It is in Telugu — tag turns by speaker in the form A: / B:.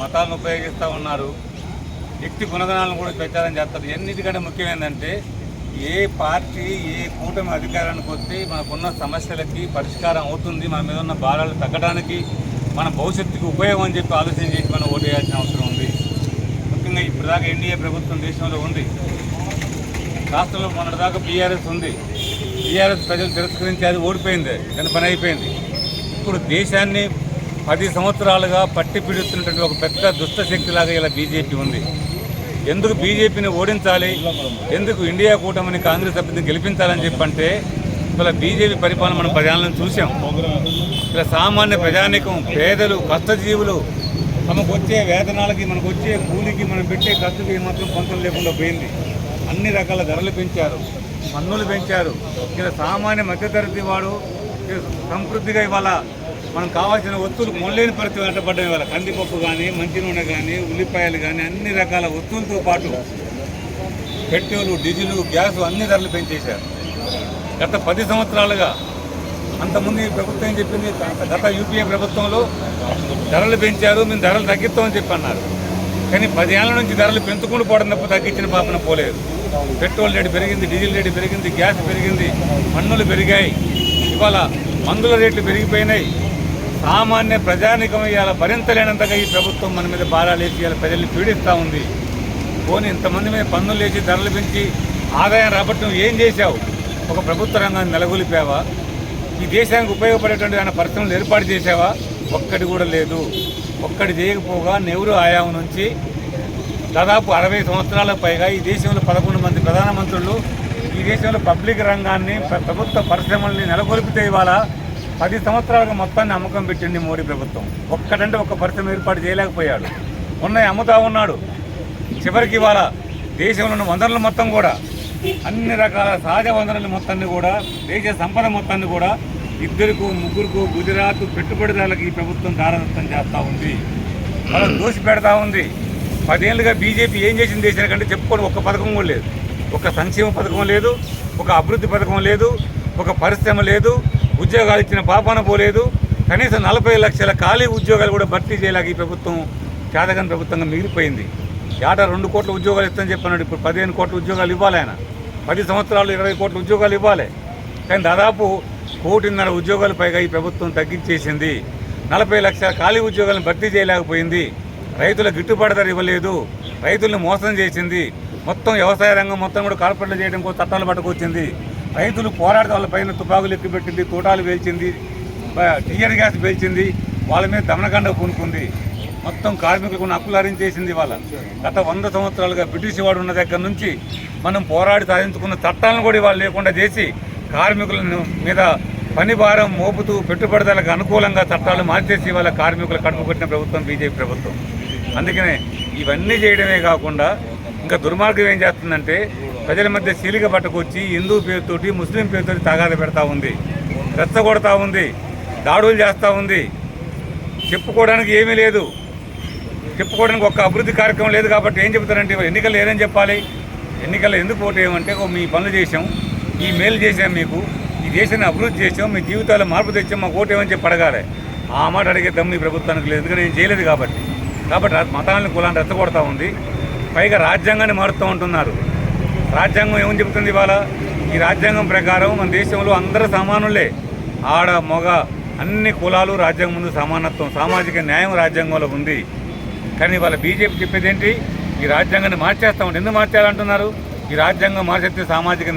A: మతాలను ఉపయోగిస్తూ ఉన్నారు. వ్యక్తి గుణగణాలను కూడా ప్రచారం చేస్తారు. ఎన్నిటికంటే ముఖ్యమైనదంటే ఏ పార్టీ ఏ కూటమి అధికారానికి వస్తే మనకున్న సమస్యలకి పరిష్కారం అవుతుంది. మన మీద ఉన్న భారాలు తగ్గడానికి మన భవిష్యత్తుకు ఉపయోగం అని చెప్పి ఆలోచన చేసి మనం ఓటు వేయాల్సిన అవసరం ఉంది. ముఖ్యంగా ఇప్పటిదాకా ఎన్డీఏ ప్రభుత్వం దేశంలో ఉంది. రాష్ట్రంలో మొన్నటిదాకా బీఆర్ఎస్ ఉంది. బీఆర్ఎస్ ప్రజలు తిరస్కరించి అది ఓడిపోయింది. దాని పని అయిపోయింది. ఇప్పుడు దేశాన్ని పది సంవత్సరాలుగా పట్టి పిడుస్తున్నటువంటి ఒక పెద్ద దుష్ట శక్తిలాగా ఇలా బీజేపీ ఉంది. ఎందుకు బీజేపీని ఓడించాలి? ఎందుకు ఇండియా కూటమిని కాంగ్రెస్ అభ్యర్థిని గెలిపించాలని చెప్పంటే ఇలా బీజేపీ పరిపాలన మనం ప్రజలను చూసాం ఇలా సామాన్య ప్రజానికం పేదలు కష్టజీవులు మనకు వచ్చే వేతనాలకి మనకు వచ్చే కూలికి మనం పెట్టే ఖర్చుకి ఏమాత్రం పొంతం లేకుండా పోయింది. అన్ని రకాల ధరలు పెంచారు పన్నులు పెంచారు. ఇలా సామాన్య మధ్యతరగతి వాడు సంతృప్తిగా ఇవాళ మనం కావాల్సిన వస్తువులు కొనలేని పరిస్థితి వెంటబడ్డం ఇవాళ. కందిపప్పు కానీ మంచి నూనె కానీ ఉల్లిపాయలు కానీ అన్ని రకాల వస్తువులతో పాటు పెట్రోలు డీజిల్ గ్యాస్ అన్ని ధరలు పెంచేశారు. గత పది సంవత్సరాలుగా అంతకుముందు ఈ ప్రభుత్వం ఏం చెప్పింది? గత యూపీఏ ప్రభుత్వంలో ధరలు పెంచారు మేము ధరలు తగ్గిస్తామని చెప్పి అన్నారు కానీ పదేళ్ళ నుంచి ధరలు పెంచుకుంటూ పోవడం తప్ప తగ్గించిన పాపన పోలేదు. పెట్రోల్ రేటు పెరిగింది డీజిల్ రేటు పెరిగింది గ్యాస్ పెరిగింది పన్నులు పెరిగాయి. ఇవాళ మందుల రేట్లు పెరిగిపోయినాయి. సామాన్య ప్రజానికం ఇవాళ భరించలేనంతగా ఈ ప్రభుత్వం మన మీద భారాలు వేసి ఇవాళ ప్రజల్ని పీడిస్తూ ఉంది. పోనీ ఇంతమంది మీద పన్నులు వేసి ధరలు పెంచి ఆదాయం రాబట్టడం ఏం చేశావు? ఒక ప్రభుత్వ రంగాన్ని నెలకొల్పావా? ఈ దేశానికి ఉపయోగపడేటువంటి ఆయన పరిశ్రమలు ఏర్పాటు చేసావా ఒక్కటి కూడా లేదు. ఒక్కటి చేయకపోగా నెహ్రూ ఆయాం నుంచి దాదాపు అరవై సంవత్సరాల పైగా ఈ దేశంలో పదకొండు మంది ప్రధానమంత్రులు ఈ దేశంలో పబ్లిక్ రంగాన్ని ప్రభుత్వ పరిశ్రమల్ని నెలకొల్పితే ఇవాళ పది సంవత్సరాలుగా మొత్తాన్ని అమ్మకం పెట్టింది మోడీ ప్రభుత్వం. ఒక్కటంటే ఒక్క పరిశ్రమ ఏర్పాటు చేయలేకపోయాడు. ఉన్నాయి అమ్ముతా ఉన్నాడు. చివరికి ఇవాళ దేశంలో ఉన్న వనరులు మొత్తం కూడా అన్ని రకాల సహజ వనరుల మొత్తాన్ని కూడా దేశ సంపద మొత్తాన్ని కూడా ఇద్దరికి ముగ్గురుకు గుజరాత్ పెట్టుబడిదారులకు ఈ ప్రభుత్వం దారదత్తం చేస్తూ ఉంది. వాళ్ళని దోసి పెడతా ఉంది. పదేళ్ళుగా బీజేపీ ఏం చేసింది దేశానికంటే చెప్పుకోవడం ఒక్క పథకం కూడా లేదు. ఒక సంక్షేమ పథకం లేదు ఒక అభివృద్ధి పథకం లేదు ఒక పరిశ్రమ లేదు ఉద్యోగాలు ఇచ్చిన పాపాన పోలేదు. కనీసం నలభై లక్షల ఖాళీ ఉద్యోగాలు కూడా భర్తీ చేయలేక ఈ ప్రభుత్వం చేతగాని ప్రభుత్వంగా మిగిలిపోయింది. ఏటా రెండు కోట్ల ఉద్యోగాలు ఇస్తామని చెప్పినాడు ఇప్పుడు పదిహేను కోట్ల ఉద్యోగాలు ఇవ్వాలి ఆయన. పది సంవత్సరాలు ఇరవై కోట్ల ఉద్యోగాలు ఇవ్వాలి. కానీ దాదాపు కోటిన్నర ఉద్యోగాలు పైగా ఈ ప్రభుత్వం తగ్గించేసింది. నలభై లక్షల ఖాళీ ఉద్యోగాలను భర్తీ చేయలేకపోయింది. రైతుల గిట్టుబాటు ధర ఇవ్వలేదు. రైతుల్ని మోసం చేసింది. మొత్తం వ్యవసాయ రంగం మొత్తం కూడా కార్పొరేట్ చేయడం కోసం చట్టాలు పట్టుకొచ్చింది. రైతులు పోరాడితే వాళ్ళ పైన తుపాకులు ఎక్కిపెట్టింది తోటాలు పేల్చింది టీయర్ గ్యాస్ పేల్చింది వాళ్ళ మీద దమనకండ కొనుక్కుంది మొత్తం కార్మికులకు ఉన్న హక్కులు హరించేసింది వాళ్ళ గత వంద సంవత్సరాలుగా బ్రిటిష్ వాడు ఉన్న దగ్గర నుంచి మనం పోరాడి సాధించుకున్న చట్టాలను కూడా ఇవాళ లేకుండా చేసి కార్మికుల మీద పని భారం మోపుతూ పెట్టుబడిదారులకు అనుకూలంగా చట్టాలు మార్చేసి వాళ్ళ కార్మికులు కడుపు ప్రభుత్వం బీజేపీ ప్రభుత్వం. అందుకనే ఇవన్నీ చేయడమే కాకుండా ఇంకా దుర్మార్గం ఏం చేస్తుందంటే ప్రజల మధ్య చీలిక పట్టుకొచ్చి హిందూ పేరుతోటి ముస్లిం పేరుతోటి తగాద పెడతా ఉంది. రెచ్చగొడతా ఉంది. దాడులు చేస్తూ ఉంది. చెప్పుకోవడానికి ఏమీ లేదు. చెప్పుకోవడానికి ఒక్క అభివృద్ధి కార్యక్రమం లేదు కాబట్టి ఏం చెప్తారంటే ఎన్నికలు లేదని చెప్పాలి. ఎన్నికల్లో ఎందుకు ఓటు ఓ మీ పనులు చేసాం ఈ మేలు చేసాం మీకు. ఈ దేశాన్ని అభివృద్ధి చేసాం మీ జీవితాల్లో మార్పు తెచ్చాం. మాకు ఓటు చెప్పి అడగాలి. ఆ మాట అడిగే దమ్ము ఈ ప్రభుత్వానికి లేదు. ఎందుకంటే నేను చేయలేదు కాబట్టి. కాబట్టి మతాలను కులాన్ని రెచ్చగొడతా ఉంది. పైగా రాజ్యాంగాన్ని మారుతూ ఉంటున్నారు. రాజ్యాంగం ఏమని చెబుతుంది ఇవాళ? ఈ రాజ్యాంగం ప్రకారం మన దేశంలో అందరూ సమానులే. ఆడ మగ అన్ని కులాలు రాజ్యాంగం ముందు సమానత్వం సామాజిక న్యాయం రాజ్యాంగంలో ఉంది. కానీ వాళ్ళ బీజేపీ చెప్పేది ఏంటి ఈ రాజ్యాంగాన్ని మార్చేస్తామంటే ఎందుకు మార్చాలంటున్నారు? ఈ రాజ్యాంగం మార్చేస్తే సామాజిక